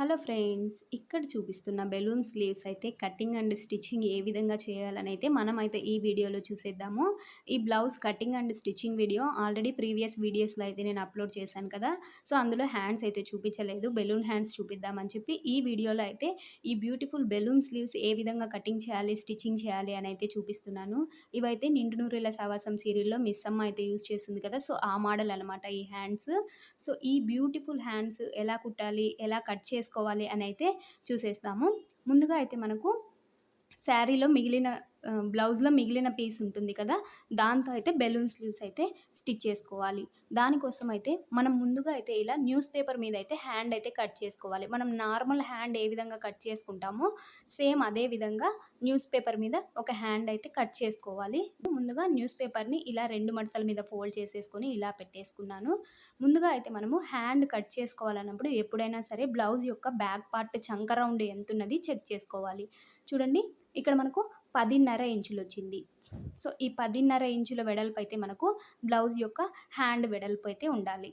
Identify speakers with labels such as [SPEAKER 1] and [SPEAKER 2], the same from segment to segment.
[SPEAKER 1] Hello friends ఇక్కడ చూపిస్తున్న balloon sleeves అయితే కటింగ్ అండ్ స్టిచ్చింగ్ ఏ విధంగా చేయాలని అయితే మనం అయితే ఈ వీడియోలో చూసేద్దాము. ఈ blouse cutting and stitching video already previous వీడియోస్లో అయితే నేను అప్లోడ్ చేశాను కదా. సో అందులో హ్యాండ్స్ అయితే చూపించలేదు. బెలూన్ హ్యాండ్స్ చూపిద్దామని చెప్పి ఈ వీడియోలో అయితే ఈ బ్యూటిఫుల్ బెలూన్ స్లీవ్స్ ఏ విధంగా కటింగ్ చేయాలి స్టిచ్చింగ్ చేయాలి అని అయితే చూపిస్తున్నాను. ఇవైతే నిండు నూరేళ్ళ సవాసం సీరియల్లో మిస్ అమ్మ అయితే యూస్ చేసింది కదా. సో ఆ మోడల్ అనమాట ఈ హ్యాండ్స్. సో ఈ బ్యూటిఫుల్ హ్యాండ్స్ ఎలా కుట్టాలి ఎలా కట్ చేసుకోవాలి అని అయితే చూసేస్తాము. ముందుగా అయితే మనకు శారీలో మిగిలిన బ్లౌజ్లో మిగిలిన పీస్ ఉంటుంది కదా దాంతో అయితే బెలూన్ స్లీవ్స్ అయితే స్టిచ్ చేసుకోవాలి. దానికోసం అయితే మనం ముందుగా అయితే ఇలా న్యూస్ పేపర్ మీద అయితే హ్యాండ్ అయితే కట్ చేసుకోవాలి. మనం నార్మల్ హ్యాండ్ ఏ విధంగా కట్ చేసుకుంటామో సేమ్ అదే విధంగా న్యూస్ పేపర్ మీద ఒక హ్యాండ్ అయితే కట్ చేసుకోవాలి. ముందుగా న్యూస్ పేపర్ని ఇలా రెండు మడతల మీద ఫోల్డ్ చేసేసుకొని ఇలా పెట్టేసుకున్నాను. ముందుగా అయితే మనము హ్యాండ్ కట్ చేసుకోవాలన్నప్పుడు ఎప్పుడైనా సరే బ్లౌజ్ యొక్క బ్యాక్ పార్ట్ చంక రౌండ్ ఎంత ఉన్నది చెక్ చేసుకోవాలి. చూడండి ఇక్కడ మనకు పదిన్నర ఇంచులు వచ్చింది సో ఈ పదిన్నర ఇంచుల వెడల్పు అయితే మనకు బ్లౌజ్ యొక్క హ్యాండ్ వెడల్పు అయితే ఉండాలి.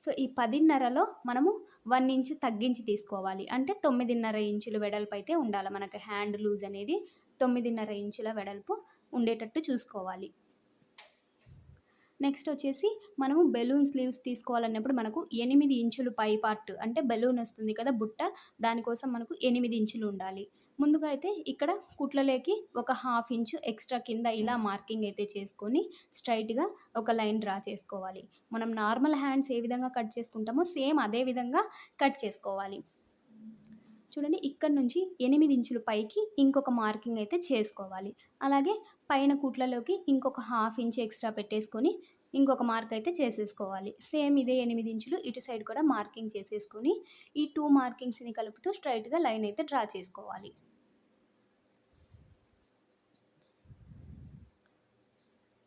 [SPEAKER 1] సో ఈ పదిన్నరలో మనము వన్ ఇంచ్ తగ్గించి తీసుకోవాలి. అంటే తొమ్మిదిన్నర ఇంచుల వెడల్పు అయితే ఉండాలి మనకు హ్యాండ్ లూజ్ అనేది. తొమ్మిదిన్నర ఇంచుల వెడల్పు ఉండేటట్టు చూసుకోవాలి. నెక్స్ట్ వచ్చేసి మనము బెలూన్ స్లీవ్స్ తీసుకోవాలన్నప్పుడు మనకు ఎనిమిది ఇంచులు పై పార్ట్ అంటే బెలూన్ వస్తుంది కదా బుట్ట దానికోసం మనకు ఎనిమిది ఇంచులు ఉండాలి. ముందుగా అయితే ఇక్కడ కుట్లలోకి ఒక హాఫ్ ఇంచు ఎక్స్ట్రా కింద ఇలా మార్కింగ్ అయితే చేసుకొని స్ట్రైట్గా ఒక లైన్ డ్రా చేసుకోవాలి. మనం నార్మల్ హ్యాండ్స్ ఏ విధంగా కట్ చేసుకుంటామో సేమ్ అదే విధంగా కట్ చేసుకోవాలి. చూడండి ఇక్కడ నుంచి ఎనిమిది ఇంచులు పైకి ఇంకొక మార్కింగ్ అయితే చేసుకోవాలి. అలాగే పైన కుట్లలోకి ఇంకొక హాఫ్ ఇంచ్ ఎక్స్ట్రా పెట్టేసుకొని ఇంకొక మార్క్ అయితే చేసేసుకోవాలి. సేమ్ ఇదే ఎనిమిది ఇంచులు ఇటు సైడ్ కూడా మార్కింగ్ చేసేసుకొని ఈ టూ మార్కింగ్స్ని కలుపుతూ స్ట్రైట్గా లైన్ అయితే డ్రా చేసుకోవాలి.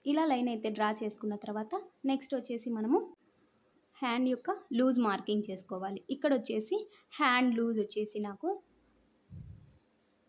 [SPEAKER 1] ఇలా లైన్ అయితే డ్రా చేసుకున్న తర్వాత నెక్స్ట్ వచ్చేసి మనము హ్యాండ్ యొక్క లూజ్ మార్కింగ్ చేసుకోవాలి. ఇక్కడ వచ్చేసి హ్యాండ్ లూజ్ వచ్చేసి నాకు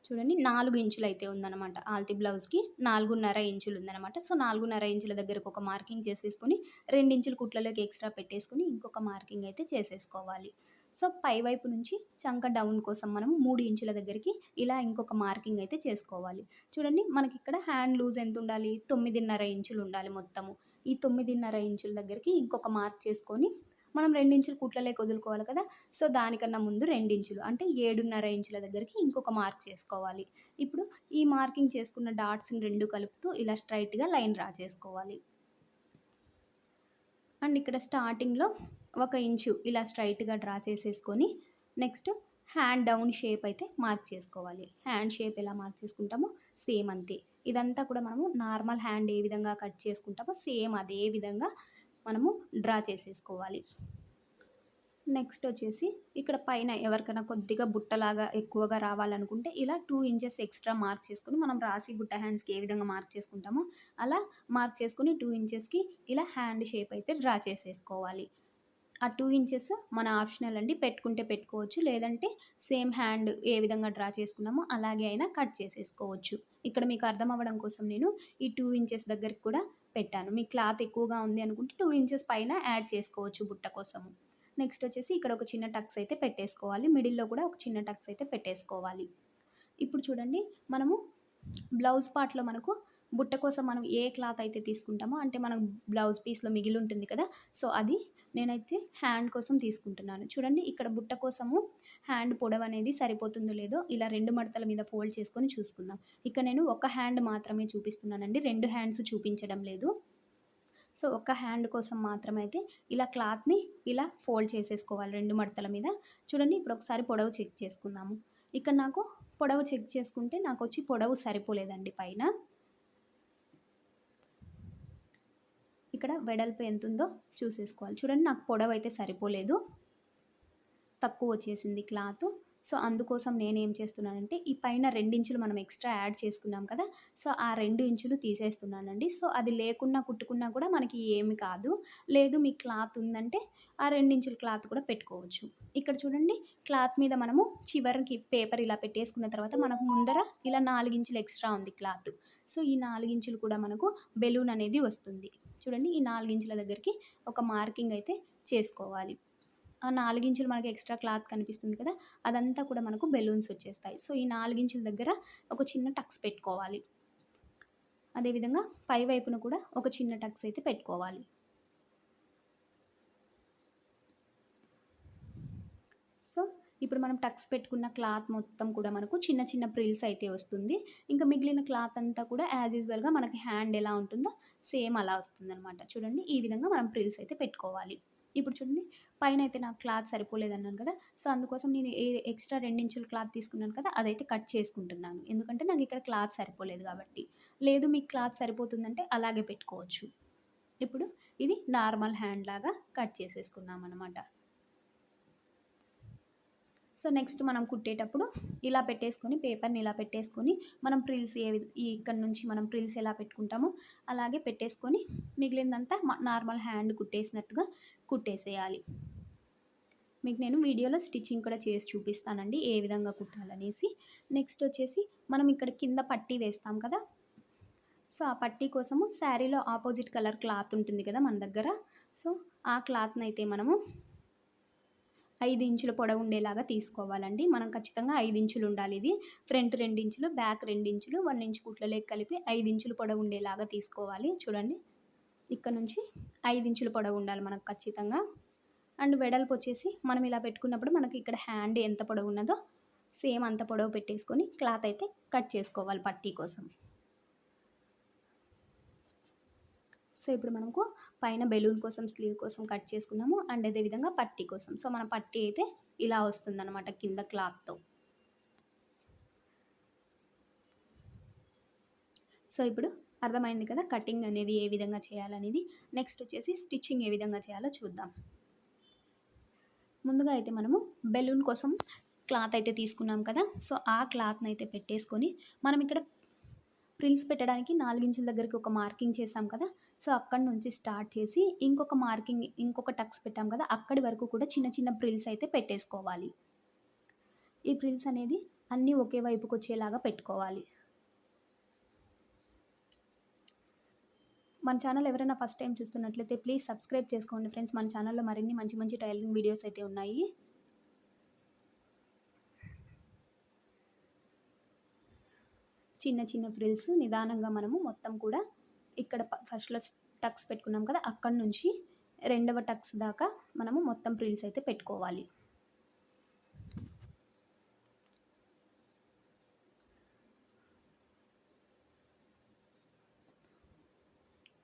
[SPEAKER 1] చూడండి నాలుగు ఇంచులు అయితే ఉందన్నమాట ఆల్తి బ్లౌజ్కి. నాలుగున్నర ఇంచులు ఉందన్నమాట. సో నాలుగున్నర ఇంచుల దగ్గరకు ఒక మార్కింగ్ చేసేసుకొని రెండు ఇంచుల కుట్లలోకి ఎక్స్ట్రా పెట్టేసుకొని ఇంకొక మార్కింగ్ అయితే చేసేసుకోవాలి. సో పై వైపు నుంచి చంక డౌన్ కోసం మనం మూడు ఇంచుల దగ్గరికి ఇలా ఇంకొక మార్కింగ్ అయితే చేసుకోవాలి. చూడండి మనకి ఇక్కడ హ్యాండ్ లూజ్ ఎంత ఉండాలి? తొమ్మిదిన్నర ఇంచులు ఉండాలి మొత్తము. ఈ తొమ్మిదిన్నర ఇంచుల దగ్గరికి ఇంకొక మార్క్ చేసుకొని మనం రెండించులు కుట్లలేక వదులుకోవాలి కదా. సో దానికన్నా ముందు రెండించులు అంటే ఏడున్నర ఇంచుల దగ్గరికి ఇంకొక మార్క్ చేసుకోవాలి. ఇప్పుడు ఈ మార్కింగ్ చేసుకున్న డాట్స్ని రెండు కలుపుతూ ఇలా స్ట్రైట్గా లైన్ డ్రా చేసుకోవాలి. అండ్ ఇక్కడ స్టార్టింగ్లో ఒక ఇంచు ఇలా స్ట్రైట్గా డ్రా చేసేసుకొని నెక్స్ట్ హ్యాండ్ డౌన్ షేప్ అయితే మార్క్ చేసుకోవాలి. హ్యాండ్ షేప్ ఎలా మార్క్ చేసుకుంటామో సేమ్ అంతే. ఇదంతా కూడా మనము నార్మల్ హ్యాండ్ ఏ విధంగా కట్ చేసుకుంటామో సేమ్ అదే విధంగా మనము డ్రా చేసేసుకోవాలి. నెక్స్ట్ వచ్చేసి ఇక్కడ పైన ఎవరికైనా కొద్దిగా బుట్టలాగా ఎక్కువగా రావాలనుకుంటే ఇలా టూ ఇంచెస్ ఎక్స్ట్రా మార్క్ చేసుకుని మనం రాసి బుట్ట హ్యాండ్స్కి ఏ విధంగా మార్క్ చేసుకుంటామో అలా మార్క్ చేసుకుని టూ ఇంచెస్కి ఇలా హ్యాండ్ షేప్ అయితే డ్రా చేసేసుకోవాలి. ఆ టూ ఇంచెస్ మన ఆప్షనల్ అండి పెట్టుకుంటే పెట్టుకోవచ్చు లేదంటే సేమ్ హ్యాండ్ ఏ విధంగా డ్రా చేసుకున్నామో అలాగే అయినా కట్ చేసేసుకోవచ్చు. ఇక్కడ మీకు అర్థం అవ్వడం కోసం నేను ఈ టూ ఇంచెస్ దగ్గరికి కూడా పెట్టాను. మీ క్లాత్ ఎక్కువగా ఉంది అనుకుంటే టూ ఇంచెస్ పైన యాడ్ చేసుకోవచ్చు బుట్ట కోసము. నెక్స్ట్ వచ్చేసి ఇక్కడ ఒక చిన్న టక్స్ అయితే పెట్టేసుకోవాలి. మిడిల్లో కూడా ఒక చిన్న టక్స్ అయితే పెట్టేసుకోవాలి. ఇప్పుడు చూడండి మనము బ్లౌజ్ పార్ట్లో మనకు బుట్ట కోసం మనం ఏ క్లాత్ అయితే తీసుకుంటామో అంటే మనకు బ్లౌజ్ పీస్లో మిగిలి ఉంటుంది కదా సో అది నేనైతే హ్యాండ్ కోసం తీసుకుంటున్నాను. చూడండి ఇక్కడ బుట్ట కోసము హ్యాండ్ పొడవు అనేది సరిపోతుందో లేదో ఇలా రెండు మడతల మీద ఫోల్డ్ చేసుకొని చూసుకుందాం. ఇక్కడ నేను ఒక హ్యాండ్ మాత్రమే చూపిస్తున్నానండి. రెండు హ్యాండ్స్ చూపించడం లేదు. సో ఒక హ్యాండ్ కోసం మాత్రమైతే అయితే ఇలా క్లాత్ని ఇలా ఫోల్డ్ చేసేసుకోవాలి రెండు మడతల మీద. చూడండి ఇప్పుడు ఒకసారి పొడవు చెక్ చేసుకుందాము. ఇక్కడ నాకు పొడవు చెక్ చేసుకుంటే నాకు వచ్చి పొడవు సరిపోలేదండి పైన. ఇక్కడ వెడల్పు ఎంత ఉందో చూసేసుకోవాలి. చూడండి నాకు పొడవు అయితే సరిపోలేదు. తక్కువ వచ్చేసింది క్లాత్. సో అందుకోసం నేను ఏం చేస్తున్నానంటే ఈ పైన రెండించులు మనం ఎక్స్ట్రా యాడ్ చేసుకున్నాం కదా సో ఆ రెండు ఇంచులు తీసేస్తున్నానండి. సో అది లేకున్నా కుట్టుకున్నా కూడా మనకి ఏమి కాదు. లేదు మీ క్లాత్ ఉందంటే ఆ రెండించుల క్లాత్ కూడా పెట్టుకోవచ్చు. ఇక్కడ చూడండి క్లాత్ మీద మనము చివరికి పేపర్ ఇలా పెట్టేసుకున్న తర్వాత మనకు ముందర ఇలా నాలుగించులు ఎక్స్ట్రా ఉంది క్లాత్. సో ఈ నాలుగించులు కూడా మనకు బెలూన్ అనేది వస్తుంది. చూడండి ఈ నాలుగించుల దగ్గరికి ఒక మార్కింగ్ అయితే చేసుకోవాలి. నాలుగించులు మనకి ఎక్స్ట్రా క్లాత్ కనిపిస్తుంది కదా అదంతా కూడా మనకు బెలూన్స్ వచ్చేస్తాయి. సో ఈ నాలుగించుల దగ్గర ఒక చిన్న టక్స్ పెట్టుకోవాలి. అదేవిధంగా పై వైపున కూడా ఒక చిన్న టక్స్ అయితే పెట్టుకోవాలి. సో ఇప్పుడు మనం టక్స్ పెట్టుకున్న క్లాత్ మొత్తం కూడా మనకు చిన్న చిన్న ప్రిల్స్ అయితే వస్తుంది. ఇంకా మిగిలిన క్లాత్ అంతా కూడా యాజ్ యూజువల్గా మనకి హ్యాండ్ ఎలా ఉంటుందో సేమ్ అలా వస్తుందనమాట చూడండి ఈ విధంగా మనం ప్రిల్స్ అయితే పెట్టుకోవాలి. ఇప్పుడు చూడండి పైన అయితే నాకు క్లాత్ సరిపోలేదు అన్నాను కదా సో అందుకోసం నేను ఏ ఎక్స్ట్రా రెండించుల క్లాత్ తీసుకున్నాను కదా అదైతే కట్ చేసుకుంటున్నాను. ఎందుకంటే నాకు ఇక్కడ క్లాత్ సరిపోలేదు కాబట్టి. లేదు మీకు క్లాత్ సరిపోతుందంటే అలాగే పెట్టుకోవచ్చు. ఇప్పుడు ఇది నార్మల్ హ్యాండ్ లాగా కట్ చేసేసుకున్నాం అనమాట సో నెక్స్ట్ మనం కుట్టేటప్పుడు ఇలా పెట్టేసుకొని పేపర్ని ఇలా పెట్టేసుకొని మనం ప్రిల్స్ ఏ ఇక్కడ నుంచి మనం ప్రిల్స్ ఎలా పెట్టుకుంటామో అలాగే పెట్టేసుకొని మిగిలిందంతా నార్మల్ హ్యాండ్ కుట్టేసినట్టుగా కుట్టేసేయాలి. మీకు నేను వీడియోలో స్టిచ్చింగ్ కూడా చేసి చూపిస్తానండి ఏ విధంగా కుట్టాలనేసి. నెక్స్ట్ వచ్చేసి మనం ఇక్కడ కింద పట్టీ వేస్తాం కదా. సో ఆ పట్టీ కోసము శారీలో ఆపోజిట్ కలర్ క్లాత్ ఉంటుంది కదా మన దగ్గర. సో ఆ క్లాత్ని అయితే మనము ఐదు ఇంచుల పొడవు ఉండేలాగా తీసుకోవాలండి. మనం ఖచ్చితంగా ఐదు ఇంచులు ఉండాలి ఇది. ఫ్రంట్ రెండు ఇంచులు బ్యాక్ రెండు ఇంచులు వన్ ఇంచు కుట్లలోకి కలిపి ఐదు ఇంచుల పొడవు ఉండేలాగా తీసుకోవాలి. చూడండి. ఇక్కడ నుంచి ఐదు ఇంచుల పొడవు ఉండాలి మనకు ఖచ్చితంగా. అండ్ వెడల్పు వచ్చేసి మనం ఇలా పెట్టుకున్నప్పుడు మనకి ఇక్కడ హ్యాండ్ ఎంత పొడవు ఉన్నదో సేమ్ అంత పొడవు పెట్టేసుకొని క్లాత్ అయితే కట్ చేసుకోవాలి పట్టీ కోసం. సో ఇప్పుడు మనకు పైన బెలూన్ కోసం స్లీవ్ కోసం కట్ చేసుకున్నాము. అండ్ అదేవిధంగా పట్టీ కోసం. సో మన పట్టీ అయితే ఇలా వస్తుందన్నమాట కింద క్లాత్తో. సో ఇప్పుడు అర్థమైంది కదా కటింగ్ అనేది ఏ విధంగా చేయాలనేది. నెక్స్ట్ వచ్చేసి స్టిచ్చింగ్ ఏ విధంగా చేయాలో చూద్దాం. ముందుగా అయితే మనము బెలూన్ కోసం క్లాత్ అయితే తీసుకున్నాం కదా. సో ఆ క్లాత్ని అయితే పెట్టేసుకొని మనం ఇక్కడ ప్రిల్స్ పెట్టడానికి నాలుగించుల దగ్గరికి ఒక మార్కింగ్ చేసాం కదా సో అక్కడి నుంచి స్టార్ట్ చేసి ఇంకొక మార్కింగ్ ఇంకొక టక్స్ పెట్టాం కదా అక్కడి వరకు కూడా చిన్న చిన్న ప్రిల్స్ అయితే పెట్టేసుకోవాలి. ఈ ప్రిల్స్ అనేది అన్నీ ఒకే వైపుకి వచ్చేలాగా పెట్టుకోవాలి. మన ఛానల్ ఎవరైనా ఫస్ట్ టైం చూస్తున్నట్లయితే ప్లీజ్ సబ్స్క్రైబ్ చేసుకోండి ఫ్రెండ్స్. మన ఛానల్లో మరిన్ని మంచి మంచి టైలరింగ్ వీడియోస్ అయితే ఉన్నాయి. చిన్న చిన్న ఫ్రిల్స్ నిదానంగా మనము మొత్తం కూడా ఇక్కడ ఫస్ట్లో టక్స్ పెట్టుకున్నాం కదా అక్కడి నుంచి రెండవ టక్స్ దాకా మనము మొత్తం ప్రిల్స్ అయితే పెట్టుకోవాలి.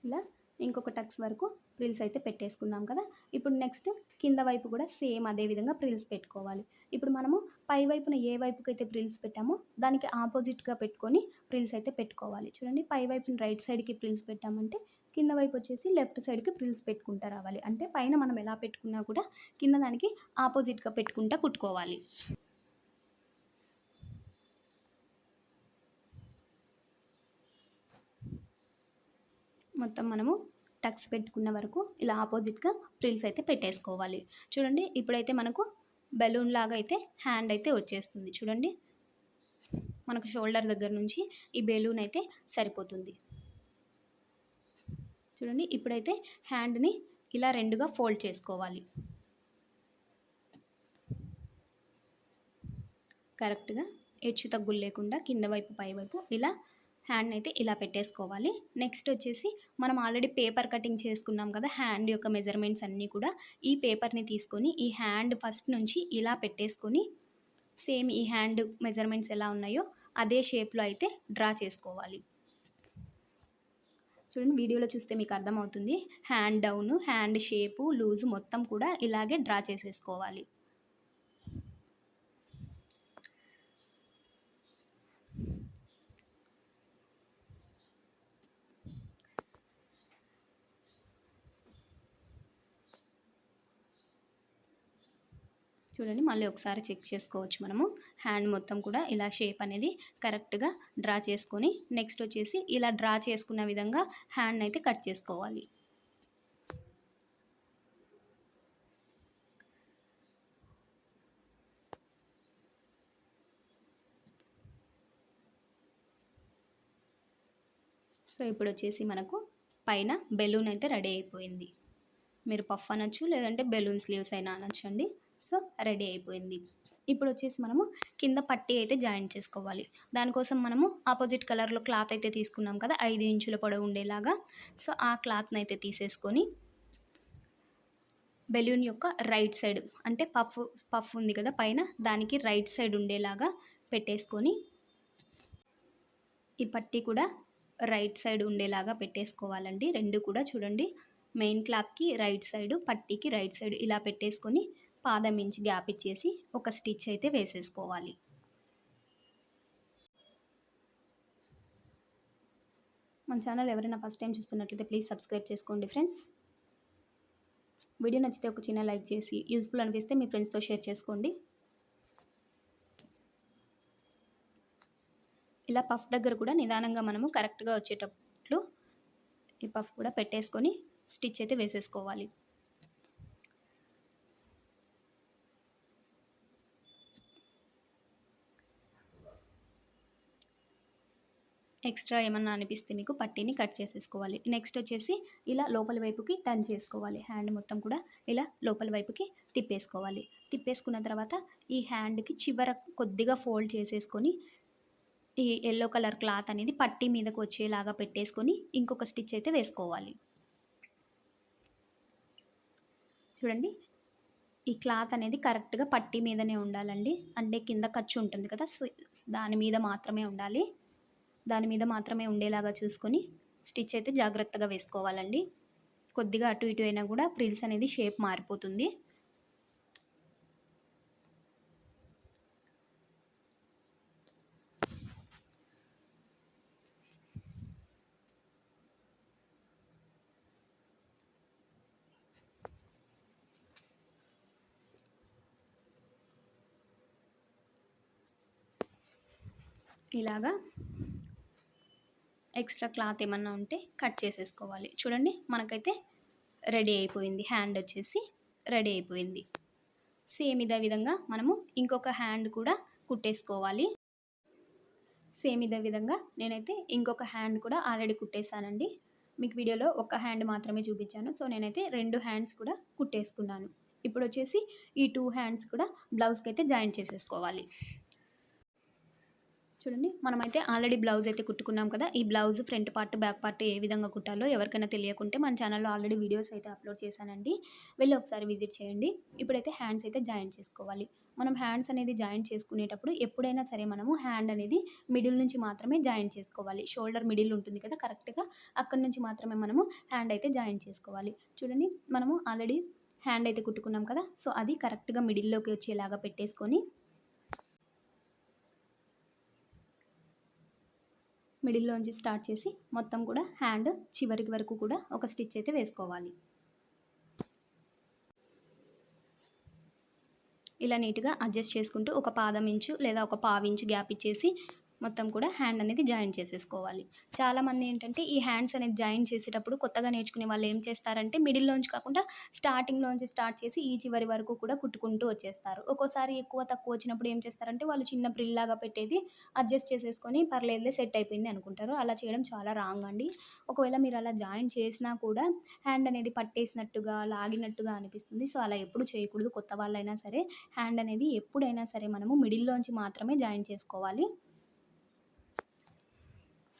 [SPEAKER 1] ఇలా ఇంకొక టక్స్ వరకు ప్రిల్స్ అయితే పెట్టేసుకున్నాం కదా. ఇప్పుడు నెక్స్ట్ కింద వైపు కూడా సేమ్ అదే విధంగా ప్రిల్స్ పెట్టుకోవాలి. ఇప్పుడు మనము పై వైపున ఏ వైపుకైతే ప్రిల్స్ పెట్టామో దానికి ఆపోజిట్గా పెట్టుకొని ప్రిల్స్ అయితే పెట్టుకోవాలి. చూడండి పై వైపున రైట్ సైడ్కి ప్రిల్స్ పెట్టామంటే కింద వైపు వచ్చేసి లెఫ్ట్ సైడ్కి ప్రిల్స్ పెట్టుకుంటా రావాలి. అంటే పైన మనం ఎలా పెట్టుకున్నా కూడా కింద దానికి ఆపోజిట్గా పెట్టుకుంటా కుట్టుకోవాలి. మొత్తం మనము టక్స్ పెట్టుకున్న వరకు ఇలా ఆపోజిట్గా ప్రిల్స్ అయితే పెట్టేసుకోవాలి. చూడండి ఇప్పుడైతే మనకు బెలూన్ లాగా అయితే హ్యాండ్ అయితే వచ్చేస్తుంది. చూడండి మనకు షోల్డర్ దగ్గర నుంచి ఈ బెలూన్ అయితే సరిపోతుంది. చూడండి ఇప్పుడైతే హ్యాండ్ని ఇలా రెండుగా ఫోల్డ్ చేసుకోవాలి. కరెక్ట్గా హెచ్చు తగ్గులు లేకుండా కింద వైపు పై వైపు ఇలా హ్యాండ్ అయితే ఇలా పెట్టేసుకోవాలి. నెక్స్ట్ వచ్చేసి మనం ఆల్రెడీ పేపర్ కటింగ్ చేసుకున్నాం కదా హ్యాండ్ యొక్క మెజర్మెంట్స్ అన్నీ కూడా ఈ పేపర్ని తీసుకొని ఈ హ్యాండ్ ఫస్ట్ నుంచి ఇలా పెట్టేసుకొని సేమ్ ఈ హ్యాండ్ మెజర్మెంట్స్ ఎలా ఉన్నాయో అదే షేప్లో అయితే డ్రా చేసుకోవాలి. చూడండి వీడియోలో చూస్తే మీకు అర్థమవుతుంది. Hand down hand shape loose మొత్తం కూడా ఇలాగే డ్రా చేసేసుకోవాలి. చూడండి మళ్ళీ ఒకసారి చెక్ చేసుకోవచ్చు మనము. హ్యాండ్ మొత్తం కూడా ఇలా షేప్ అనేది కరెక్ట్గా డ్రా చేసుకొని నెక్స్ట్ వచ్చేసి ఇలా డ్రా చేసుకున్న విధంగా హ్యాండ్ అయితే కట్ చేసుకోవాలి. సో ఇప్పుడు వచ్చేసి మనకు పైన బెలూన్ అయితే రెడీ అయిపోయింది. మీరు పఫ్ అనొచ్చు లేదంటే బెలూన్ స్లీవ్స్ అయినా అనొచ్చండి. సో రెడీ అయిపోయింది. ఇప్పుడు వచ్చేసి మనము కింద పట్టీ అయితే జాయిన్ చేసుకోవాలి. దానికోసం మనము ఆపోజిట్ కలర్లో క్లాత్ అయితే తీసుకున్నాం కదా ఐదు ఇంచుల పొడవు ఉండేలాగా. సో ఆ క్లాత్ని అయితే తీసేసుకొని బెలూన్ యొక్క రైట్ సైడ్ అంటే పఫ్ పఫ్ ఉంది కదా పైన దానికి రైట్ సైడ్ ఉండేలాగా పెట్టేసుకొని ఈ పట్టీ కూడా రైట్ సైడ్ ఉండేలాగా పెట్టేసుకోవాలండి. రెండు కూడా చూడండి. మెయిన్ క్లాత్కి రైట్ సైడ్ పట్టీకి రైట్ సైడ్ ఇలా పెట్టేసుకొని పాదం ఇంచి గ్యాప్ ఇచ్చేసి ఒక స్టిచ్ అయితే వేసేసుకోవాలి. మన ఛానల్ ఎవరైనా ఫస్ట్ టైం చూస్తున్నట్లయితే ప్లీజ్ సబ్స్క్రైబ్ చేసుకోండి ఫ్రెండ్స్. వీడియో నచ్చితే ఒక చిన్న లైక్ చేసి యూస్ఫుల్ అనిపిస్తే మీ ఫ్రెండ్స్తో షేర్ చేసుకోండి. ఇలా పఫ్ దగ్గర కూడా నిదానంగా మనము కరెక్ట్గా వచ్చేటట్లు ఈ పఫ్ కూడా పెట్టేసుకొని స్టిచ్ అయితే వేసేసుకోవాలి. ఎక్స్ట్రా ఏమన్నా అనిపిస్తే మీకు పట్టీని కట్ చేసేసుకోవాలి. నెక్స్ట్ వచ్చేసి ఇలా లోపల వైపుకి టర్న్ చేసుకోవాలి. హ్యాండ్ మొత్తం కూడా ఇలా లోపల వైపుకి తిప్పేసుకోవాలి. తిప్పేసుకున్న తర్వాత ఈ హ్యాండ్కి చివర కొద్దిగా ఫోల్డ్ చేసేసుకొని ఈ ఎల్లో కలర్ క్లాత్ అనేది పట్టీ మీదకు వచ్చేలాగా పెట్టేసుకొని ఇంకొక స్టిచ్ అయితే వేసుకోవాలి. చూడండి ఈ క్లాత్ అనేది కరెక్ట్గా పట్టీ మీదనే ఉండాలండి. అంటే కింద ఖర్చు ఉంటుంది కదా దాని మీద మాత్రమే ఉండాలి. దాని మీద మాత్రమే ఉండేలాగా చూసుకొని స్టిచ్ అయితే జాగ్రత్తగా వేసుకోవాలండి. కొద్దిగా అటు ఇటు అయినా కూడా ప్రిల్స్ అనేది షేప్ మారిపోతుంది. ఇలాగా ఎక్స్ట్రా క్లాత్ ఏమన్నా ఉంటే కట్ చేసేసుకోవాలి. చూడండి మనకైతే రెడీ అయిపోయింది. హ్యాండ్ వచ్చేసి రెడీ అయిపోయింది. సేమ్ ఇదే విధంగా మనము ఇంకొక హ్యాండ్ కూడా కుట్టేసుకోవాలి. సేమ్ ఇదే విధంగా నేనైతే ఇంకొక హ్యాండ్ కూడా ఆల్రెడీ కుట్టేశానండి. మీకు వీడియోలో ఒక హ్యాండ్ మాత్రమే చూపించాను. సో నేనైతే రెండు హ్యాండ్స్ కూడా కుట్టేసుకున్నాను. ఇప్పుడు వచ్చేసి ఈ టూ హ్యాండ్స్ కూడా బ్లౌజ్కి అయితే జాయిన్ చేసేసుకోవాలి. చూడండి మనమైతే ఆల్రెడీ బ్లౌజ్ అయితే కుట్టుకున్నాం కదా ఈ blouse front part back part ఏ విధంగా కుట్టాలో ఎవరికైనా తెలియకుంటే మన ఛానల్లో ఆల్రెడీ వీడియోస్ అయితే అప్లోడ్ చేశానండి. వెళ్ళి ఒకసారి విజిట్ చేయండి. ఇప్పుడైతే హ్యాండ్స్ అయితే జాయిన్ చేసుకోవాలి. మనం హ్యాండ్స్ అనేది జాయిన్ చేసుకునేటప్పుడు ఎప్పుడైనా సరే మనము హ్యాండ్ అనేది మిడిల్ నుంచి మాత్రమే జాయిన్ చేసుకోవాలి. షోల్డర్ మిడిల్ ఉంటుంది కదా కరెక్ట్గా అక్కడి నుంచి మాత్రమే మనము హ్యాండ్ అయితే జాయిన్ చేసుకోవాలి. చూడండి మనము ఆల్రెడీ హ్యాండ్ అయితే కుట్టుకున్నాం కదా సో అది కరెక్ట్గా మిడిల్లోకి వచ్చేలాగా పెట్టేసుకొని మిడిల్లోంచి స్టార్ట్ చేసి మొత్తం కూడా హ్యాండ్ చివరికి వరకు కూడా ఒక స్టిచ్ అయితే వేసుకోవాలి. ఇలా నీట్గా అడ్జస్ట్ చేసుకుంటూ ఒక పాదం ఇంచు లేదా ఒక పావించు గ్యాప్ ఇచ్చేసి మొత్తం కూడా హ్యాండ్ అనేది జాయిన్ చేసేసుకోవాలి. చాలామంది ఏంటంటే ఈ హ్యాండ్స్ అనేది జాయిన్ చేసేటప్పుడు కొత్తగా నేర్చుకునే వాళ్ళు ఏం చేస్తారంటే మిడిల్లోంచి కాకుండా స్టార్టింగ్లోంచి స్టార్ట్ చేసి ఈ చివరి వరకు కూడా కుట్టుకుంటూ వచ్చేస్తారు. ఒక్కోసారి ఎక్కువ తక్కువ వచ్చినప్పుడు ఏం చేస్తారంటే వాళ్ళు చిన్న ప్రిల్లాగా పెట్టేది అడ్జస్ట్ చేసేసుకొని పర్లేదులే సెట్ అయిపోయింది అనుకుంటారు. అలా చేయడం చాలా రాంగ్ అండి. ఒకవేళ మీరు అలా జాయిన్ చేసినా కూడా హ్యాండ్ అనేది పట్టేసినట్టుగా లాగినట్టుగా అనిపిస్తుంది. సో అలా ఎప్పుడు చేయకూడదు. కొత్త వాళ్ళైనా సరే హ్యాండ్ అనేది ఎప్పుడైనా సరే మనము మిడిల్లోంచి మాత్రమే జాయిన్ చేసుకోవాలి.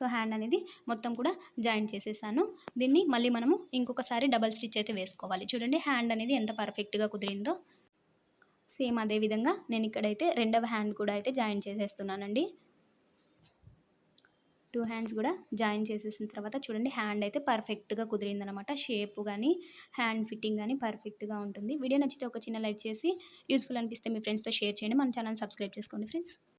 [SPEAKER 1] సో హ్యాండ్ అనేది మొత్తం కూడా జాయిన్ చేసేసాను. దీన్ని మళ్ళీ మనము ఇంకొకసారి డబల్ స్టిచ్ అయితే వేసుకోవాలి. చూడండి హ్యాండ్ అనేది ఎంత పర్ఫెక్ట్గా కుదిరిందో. సేమ్ అదే విధంగా నేను ఇక్కడైతే రెండవ హ్యాండ్ కూడా అయితే జాయిన్ చేసేస్తున్నానండి. టూ హ్యాండ్స్ కూడా జాయిన్ చేసేసిన తర్వాత చూడండి హ్యాండ్ అయితే పర్ఫెక్ట్గా కుదిరిందనమాట షేప్ కానీ హ్యాండ్ ఫిట్టింగ్ కానీ పర్ఫెక్ట్గా ఉంటుంది. వీడియో నచ్చితే ఒక చిన్న లైక్ చేసి యూస్ఫుల్ అనిపిస్తే మీ ఫ్రెండ్స్తో షేర్ చేయండి. మన ఛానల్ సబ్స్క్రైబ్ చేసుకోండి ఫ్రెండ్స్